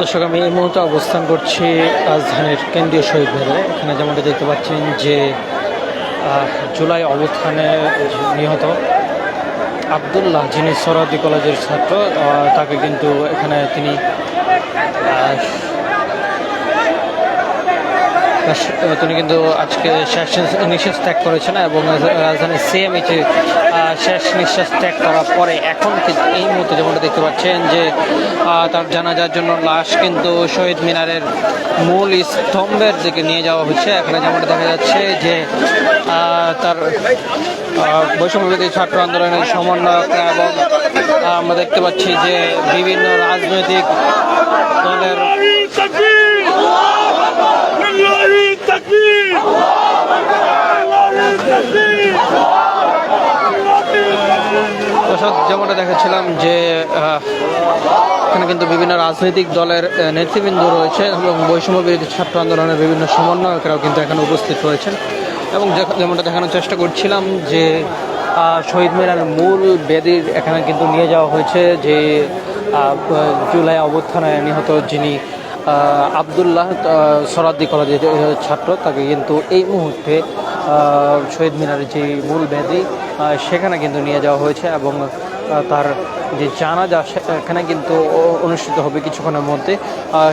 দর্শক, আমি এই মুহূর্তে অবস্থান করছি রাজধানীর কেন্দ্রীয় শহীদ মিনারে এখানে যেমনটা দেখতে পাচ্ছেন যে জুলাই অবস্থানে নিহত আবদুল্লাহ যিনি সরাদি কলেজের ছাত্র তাকে কিন্তু এখানে তিনি তিনি কিন্তু আজকে শেষ নিঃশ্বাস ত্যাগ করেছেন এবং রাজধানীর সিএমএইচে শেষ নিঃশ্বাস ত্যাগ করার পরে এখন এই মুহূর্তে যেমনটা দেখতে পাচ্ছেন যে তার জানাজার জন্য লাশ কিন্তু শহীদ মিনারের মূল স্তম্ভের দিকে নিয়ে যাওয়া হচ্ছে। এখানে যেমনটা দেখা যাচ্ছে যে তার বৈষম্যবিরোধী ছাত্র আন্দোলনের সমন্বয়ক এবং আমরা দেখতে পাচ্ছি যে বিভিন্ন রাজনৈতিক দলের যেমনটা দেখাচ্ছিলাম যে এখানে কিন্তু বিভিন্ন রাজনৈতিক দলের নেতৃবৃন্দ রয়েছে এবং বৈষম্য বিরোধী ছাত্র আন্দোলনের বিভিন্ন সমন্বয়করাও কিন্তু এখানে উপস্থিত রয়েছেন। এবং যেমনটা দেখানোর চেষ্টা করছিলাম যে শহীদ মিনার মূল বেদির এখানে কিন্তু নিয়ে যাওয়া হয়েছে যে জুলাই অবস্থানে নিহত যিনি আবদুল্লাহ সরাদ্দি কলেজের ছাত্র তাকে কিন্তু এই মুহূর্তে শহীদ মিনারের যে মূল ব্যাধি সেখানে কিন্তু নিয়ে যাওয়া হয়েছে এবং তার যে জানাজা সে- এখানে কিন্তু অনুষ্ঠিত হবে কিছুক্ষণের মধ্যে।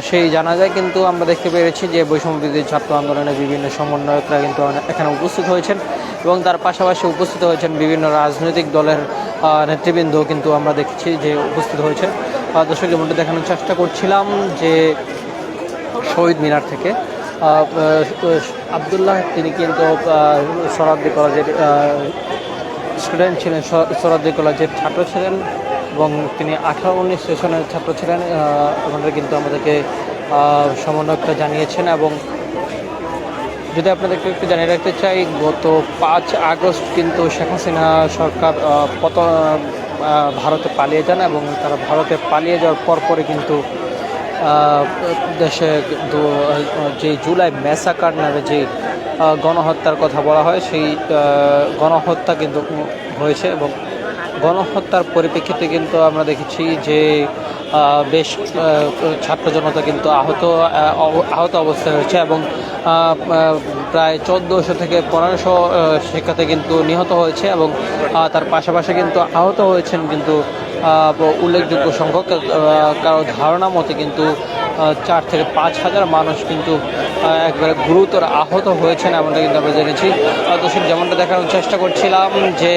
সেই জানাজায় কিন্তু আমরা দেখতে পেরেছি যে বৈষম্য ছাত্র আন্দোলনের বিভিন্ন সমন্বয়করা কিন্তু এখানে উপস্থিত হয়েছেন এবং তার পাশাপাশি উপস্থিত হয়েছেন বিভিন্ন রাজনৈতিক দলের আহ, নেতৃবৃন্দ কিন্তু আমরা দেখছি যে উপস্থিত হয়েছেন। দর্শক যেমনটা দেখানোর চেষ্টা করছিলাম যে শহীদ মিনার থেকে। আবদুল্লাহ তিনি কিন্তু সরাদ্দি কলেজের স্টুডেন্ট ছিলেন সরাদ্দি কলেজের ছাত্র ছিলেন এবং তিনি আঠারো উনিশ সেশনের ছাত্র ছিলেন। আহ, কিন্তু আমাদেরকে সমন্বয়কটা জানিয়েছেন এবং যদি আপনাদেরকে একটু জানিয়ে রাখতে চাই গত পাঁচ আগস্ট কিন্তু শেখ হাসিনা সরকার পত ভারতে পালিয়ে যান এবং তারা ভারতে পালিয়ে যাওয়ার পরপরে কিন্তু দেশে যে জুলাই ম্যাসাকার নামে যে গণহত্যার কথা বলা হয়, সেই গণহত্যা কিন্তু হয়েছে এবং গণহত্যার পরিপ্রেক্ষিতে কিন্তু আমরা দেখেছি যে বেশ ছাত্র জনতা কিন্তু আহত আহত অবস্থায় রয়েছে এবং প্রায় চোদ্দোশো থেকে পনেরোশো শিক্ষার্থী কিন্তু নিহত হয়েছে এবং তার পাশাপাশি কিন্তু আহত হয়েছেন কিন্তু উল্লেখযোগ্য সংখ্যক কারও ধারণা মতে কিন্তু চার থেকে পাঁচ হাজার মানুষ কিন্তু একবারে গুরুতর আহত হয়েছেন এমনটা কিন্তু আমরা জেনেছি। আহ, দর্শক যেমনটা দেখানোর চেষ্টা করছিলাম যে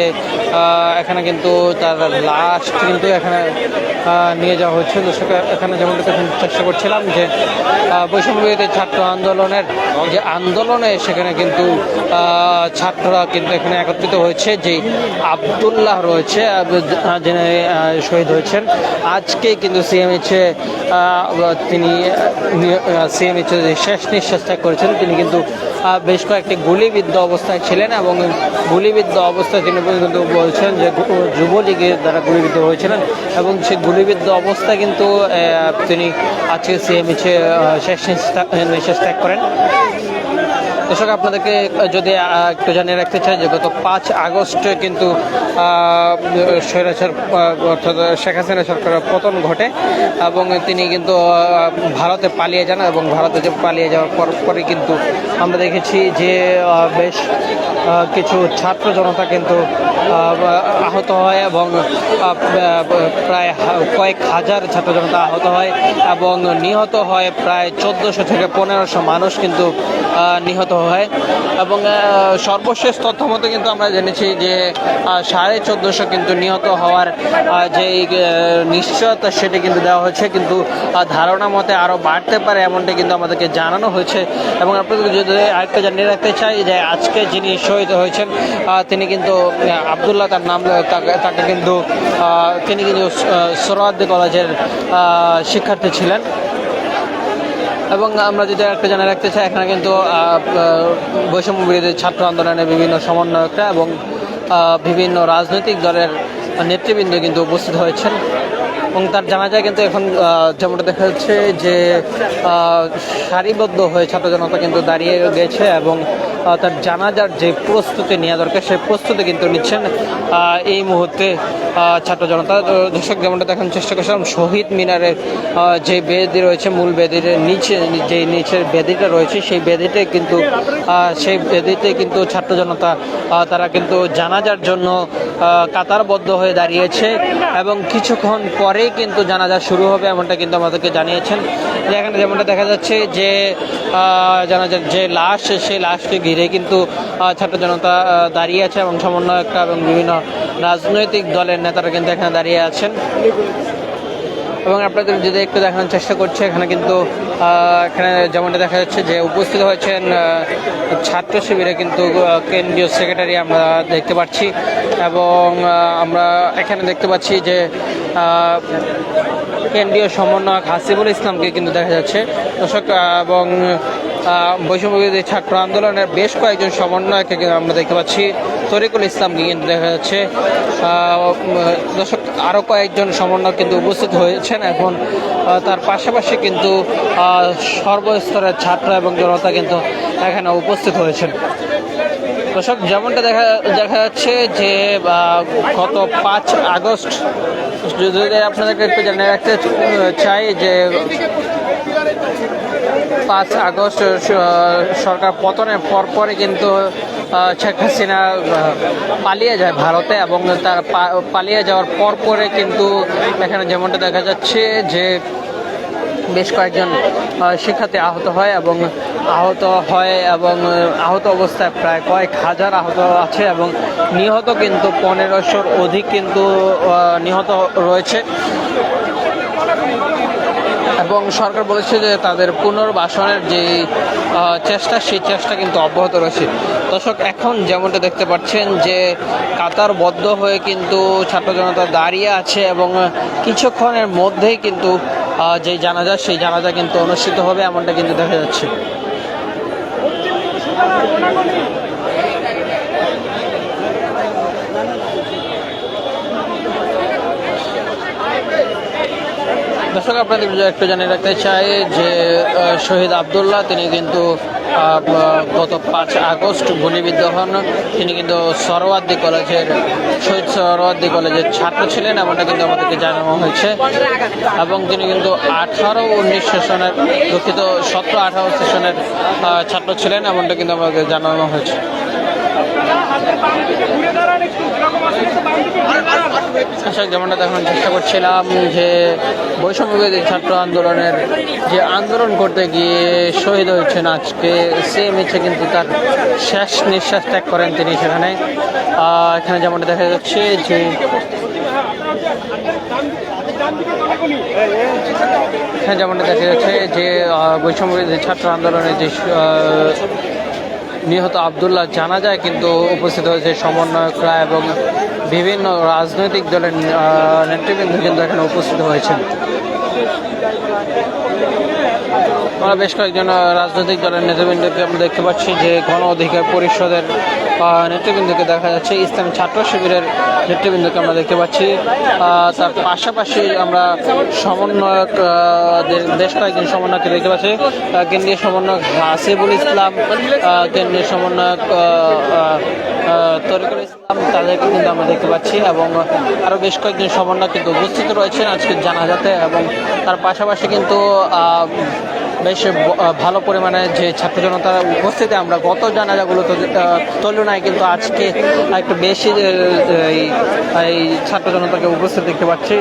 এখানে কিন্তু তার লাশ কিন্তু এখানে নিয়ে যাওয়া হচ্ছে দর্শক এখানে যেমনটা চেষ্টা করছিলাম যে আহ, বৈষম্য বিরোধী ছাত্র আন্দোলনের যে আন্দোলনে সেখানে কিন্তু ছাত্ররা কিন্তু এখানে একত্রিত হয়েছে। যে আবদুল্লাহ রয়েছে যিনি শহীদ হয়েছেন। আজকে কিন্তু সিএমএইচে তিনি সিএমএইচে শেষ নিঃশ্বাস ত্যাগ করেছেন, তিনি কিন্তু বেশ কয়েকটি গুলিবিদ্ধ অবস্থায় ছিলেন এবং গুলিবিদ্ধ অবস্থায় তিনি কিন্তু বলছেন যে যুবলীগের দ্বারা গুলিবিদ্ধ হয়েছিলেন এবং সেই গুলিবিদ্ধ অবস্থায় কিন্তু তিনি আজকে সিএমএইচে শেষ নিঃশ্বাস ত্যাগ করেন। দর্শক আপনাদেরকে যদি একটু জানিয়ে রাখতে চাই যে গত পাঁচ আগস্ট কিন্তু স্বৈরাচার অর্থাৎ শেখ হাসিনা সরকারের পতন ঘটে এবং তিনি কিন্তু ভারতে পালিয়ে যান এবং ভারতে পালিয়ে যাওয়ার পর পরে কিন্তু আমরা দেখেছি যে বেশ কিছু ছাত্র জনতা কিন্তু আহত হয় এবং প্রায় কয়েক হাজার ছাত্র জনতা আহত হয় এবং নিহত হয় প্রায় চোদ্দোশো থেকে পনেরোশো মানুষ কিন্তু আহ, হয় এবং সর্বশেষ তথ্য মতো কিন্তু আমরা জেনেছি যে সাড়ে চোদ্দোশো কিন্তু নিহত হওয়ার যে নিশ্চয়তা সেটি কিন্তু দেওয়া হয়েছে। কিন্তু ধারণা মতে আরও বাড়তে পারে এমনটি কিন্তু আমাদেরকে জানানো হয়েছে। এবং আপনাদেরকে যদি আরেকটা জানিয়ে রাখতে চাই যে, আজকে যিনি শহীদ হয়েছেন তিনি কিন্তু আবদুল্লাহ তার নাম তাকে কিন্তু তিনি কিন্তু সোরাদ্দি কলেজের শিক্ষার্থী ছিলেন। এবং আমরা যদি একটা জানা রাখতে চাই, এখানে কিন্তু বৈষম্য বিরোধী ছাত্র আন্দোলনের বিভিন্ন সমন্বয়করা এবং বিভিন্ন রাজনৈতিক দলের নেতৃবৃন্দ কিন্তু উপস্থিত হয়েছেন। এবং তার জানা যায় কিন্তু এখন যেমনটা দেখা যাচ্ছে যে সারিবদ্ধ হয়ে ছাত্র জনতা কিন্তু দাঁড়িয়ে গেছে এবং তার জানাজার যে প্রস্তুতি নেওয়া দরকার, সেই প্রস্তুতি কিন্তু নিচ্ছেন এই মুহূর্তে ছাত্র জনতা। দর্শক, যেমনটা দেখানোর চেষ্টা করছিলাম, শহীদ মিনারের যে বেদি রয়েছে, মূল বেদির নিচে, যে নিচের বেদিটা রয়েছে, সেই বেদিতে কিন্তু সেই বেদিতে কিন্তু ছাত্র জনতা তারা কিন্তু জানাজার জন্য কাতারবদ্ধ হয়ে দাঁড়িয়েছে এবং কিছুক্ষণ পরে কিন্তু জানাজা শুরু হবে এমনটা কিন্তু আমাদেরকে জানিয়েছেন। এখানে যেমনটা দেখা যাচ্ছে যে জানাজার যে লাশ, সেই লাশকে ঘিরে কিন্তু ছাত্র জনতা দাঁড়িয়ে আছে এবং সমন্বয়করা এবং বিভিন্ন রাজনৈতিক দলের নেতারা কিন্তু এখানে দাঁড়িয়ে আছেন। এবং আপনাদের যদি একটু দেখানোর চেষ্টা করছে, এখানে কিন্তু এখানে যেমনটা দেখা যাচ্ছে যে উপস্থিত হয়েছেন ছাত্র শিবিরে কিন্তু কেন্দ্রীয় সেক্রেটারি আমরা দেখতে পাচ্ছি এবং আমরা এখানে দেখতে পাচ্ছি যে কেন্দ্রীয় সমন্বয়ক হাসিবুল ইসলামকে কিন্তু দেখা যাচ্ছে। দর্শক এবং বৈষম্যবিরোধী ছাত্র আন্দোলনের বেশ কয়েকজন সমন্বয়কে কিন্তু আমরা দেখতে পাচ্ছি। তরিকুল ইসলামকে কিন্তু দেখা যাচ্ছে দর্শক আরও কয়েকজন সমন্বয় কিন্তু উপস্থিত হয়েছেন এখন তার পাশাপাশি কিন্তু সর্বস্তরের ছাত্র এবং জনতা কিন্তু এখানে উপস্থিত হয়েছেন। দর্শক, যেমনটা দেখা দেখা যাচ্ছে যে গত পাঁচ আগস্ট, যদি আপনাদেরকে একটু জানিয়ে রাখতে চাই যে পাঁচ আগস্ট সরকার পতনের পরপরই কিন্তু শেখ হাসিনা পালিয়ে যায় ভারতে এবং তার পালিয়ে যাওয়ার পরপরে কিন্তু এখানে যেমনটা দেখা যাচ্ছে যে বেশ কয়েকজন শিক্ষার্থী আহত হয় এবং আহত হয় এবং আহত অবস্থায় প্রায় কয়েক হাজার আহত আছে এবং নিহত কিন্তু পনেরোশোর অধিক কিন্তু নিহত রয়েছে। এবং সরকার বলেছে যে তাদের পুনর্বাসনের যে চেষ্টা, সেই চেষ্টা কিন্তু অব্যাহত রয়েছে। দর্শক, এখন যেমনটা দেখতে পাচ্ছেন যে কাতার বদ্ধ হয়ে কিন্তু ছাত্র জনতা দাঁড়িয়ে আছে এবং কিছুক্ষণের মধ্যেই কিন্তু যে জানাজা, সেই জানাজা কিন্তু অনুষ্ঠিত হবে, এমনটা কিন্তু দেখা যাচ্ছে। দর্শক, আপনাদের একটু জানিয়ে রাখতে চাই যে শহীদ আবদুল্লাহ, তিনি কিন্তু গত পাঁচ আগস্ট গুলিবিদ্ধ হন। তিনি কিন্তু সরওয়ার্দী কলেজের, শহীদ সরওয়ার্দী কলেজের ছাত্র ছিলেন, এমনটা কিন্তু আমাদেরকে জানানো হয়েছে। এবং তিনি কিন্তু আঠারো উনিশ সেশনের, দুঃখিত, সতেরো আঠারো সেশনের ছাত্র ছিলেন, এমনটা কিন্তু আমাদের জানানো হয়েছে। যেমনটা দেখানোর চেষ্টা করছিলাম যে বৈষম্যবিরোধী ছাত্র আন্দোলনের যে আন্দোলন করতে গিয়ে শহীদ হয়েছেন আজকে সেম ইচ্ছে কিন্তু তার শেষ নিঃশ্বাস ত্যাগ করেন তিনি সেখানে। এখানে যেমনটা দেখা যাচ্ছে যে এখানে যেমনটা দেখা যাচ্ছে যে বৈষম্যবিরোধী ছাত্র আন্দোলনের যে নিহত আবদুল্লাহ জানা যায়, কিন্তু উপস্থিত হয়েছে সমন্বয়করা এবং বিভিন্ন রাজনৈতিক দলের নেতৃবৃন্দ কিন্তু এখানে উপস্থিত হয়েছেন। আমরা বেশ কয়েকজন রাজনৈতিক দলের নেতৃবৃন্দকে আমরা দেখতে পাচ্ছি যে গণ অধিকার পরিষদের নেতৃবৃন্দকে দেখা যাচ্ছে ইসলামী ছাত্র শিবিরের নেতৃবৃন্দকে আমরা দেখতে পাচ্ছি। তার পাশাপাশি আমরা সমন্বয়ক বেশ কয়েকজন সমন্বয়কে দেখতে পাচ্ছি। কেন্দ্রীয় সমন্বয়ক হাসিবুল ইসলাম কেন্দ্রীয় সমন্বয়ক তরিকুল ইসলাম, তাদেরকে কিন্তু আমরা দেখতে পাচ্ছি এবং আরও বেশ কয়েকজন সমন্বয় কিন্তু উপস্থিত রয়েছেন আজকে জানাজাতে এবং তার পাশাপাশি কিন্তু বেশ ভালো পরিমাণে যে ছাত্র জনতার উপস্থিতি আমরা গত জানাজাগুলো তো তুলনায় কিন্তু আজকে একটু বেশি এই ছাত্র জনতাকে উপস্থিত দেখতে পাচ্ছি।